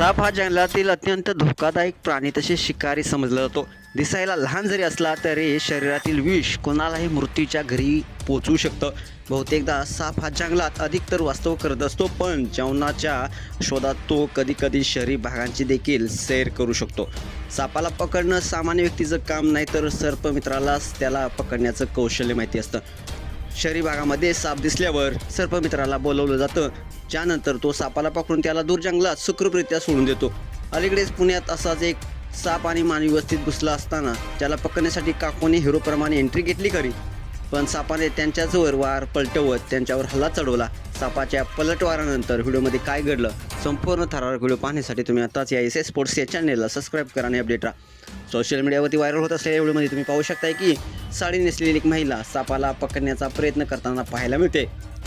साप हा जंगलातील अत्यंत धोकादायक प्राणी तसेच शिकारी समजला जातो. दिसायला लहान जरी असला तरी शरीरातील विष कोणालाही मृत्यूच्या घरी पोचू शकतं. बहुतेकदा साप हा जंगलात अधिकतर वास्तव करत असतो पण जेवणाच्या शोधात तो कधीकधी शहरी भागांची देखील सैर करू शकतो. सापाला पकडणं सामान्य व्यक्तीचं काम नाही तर सर्पमित्रालाच त्याला पकडण्याचं कौशल्य माहिती असतं. शहरी भागामध्ये साप दिसल्यावर सर्पमित्राला बोलवलं जातं. ज्यानंतर तो सापाला पकडून त्याला दूर जंगलात सुखरूपरित्या सोडून देतो. अलीकडेच पुण्यात असाच एक साप आणि मानवी वस्तीत घुसला असताना त्याला पकडण्यासाठी काकोने हिरोप्रमाणे एंट्री घेतली खरी. पण सापाने त्यांच्याजवळ वार पलटवत त्यांच्यावर हल्ला चढवला. सापाच्या पलटवारानंतर व्हिडिओमध्ये काय घडलं संपूर्ण थरारक व्हिडिओ पाहण्यासाठी तुम्ही आताच या एस एस स्पोर्ट्स या चॅनेलला सबस्क्राईब करा आणि अपडेट राहा. सोशल मीडियावरती व्हायरल होत असलेल्या व्हिडिओमध्ये तुम्ही पाहू शकताय की साडी नेसलेली एक महिला सापाला पकडण्याचा प्रयत्न करताना पाहायला मिळते.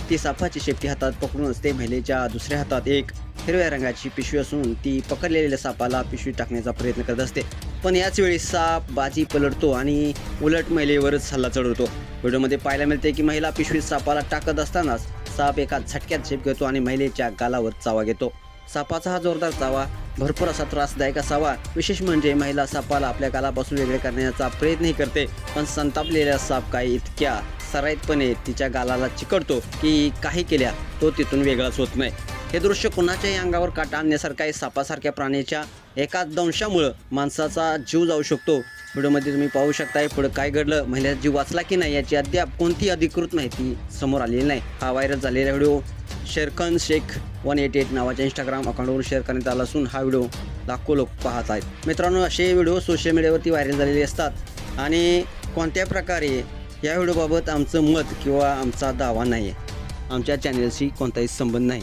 ती सापाची शेपटी हातात पकडूनच ते महिलेच्या दुसऱ्या हातात एक हिरव्या रंगाची पिशवी असून ती पकडलेल्या सापाला पिशवी टाकण्याचा प्रयत्न करत असते. पण याच वेळी साप बाजी पलटतो आणि उलट महिलेवरच हल्ला चढवतो. व्हिडिओमध्ये पाहायला मिळते की महिला पिशवीत सापाला टाकत असतानाच साप एका झटक्यात झेप घेतो आणि महिलेच्या गालावर चावा घेतो. सापाचा हा जोरदार चावा भरपूर असा त्रासदायक असावा. विशेष म्हणजे महिला सापाला आपल्या गालापासून वेगळे करण्याचा प्रयत्नही करते. पण संतापलेला साप काही इतक्या सराईतपणे तिच्या गालाला चिकटतो की काही केल्या तो तिथून वेगळाच होत नाही. हे दृश्य कुणाच्याही अंगावर काटा आणण्यासारखं आहे? सापासारख्या प्राण्याच्या एका दंशामुळं माणसाचा जीव जाऊ शकतो. व्हिडिओमध्ये तुम्ही पाहू शकताय पुढे काय घडलं महिलेचा जीव वाचला की नाही याची अद्याप कोणती अधिकृत माहिती समोर आलेली नाही. हा व्हायरल झालेला video Sherkhan Shaikh one eight eight नावाच्या इंस्टाग्राम अकाउंटवरून शेअर करण्यात आला असून हा व्हिडिओ लाखो लोक पाहत आहेत. मित्रांनो असे व्हिडिओ सोशल मीडियावरती व्हायरल झालेले असतात. आणि कोणत्या प्रकारे या व्हिडिओबाबत आमचं मत किंवा आमचा दावा नाही आहे आमच्या चॅनेलशी कोणताही संबंध नाही.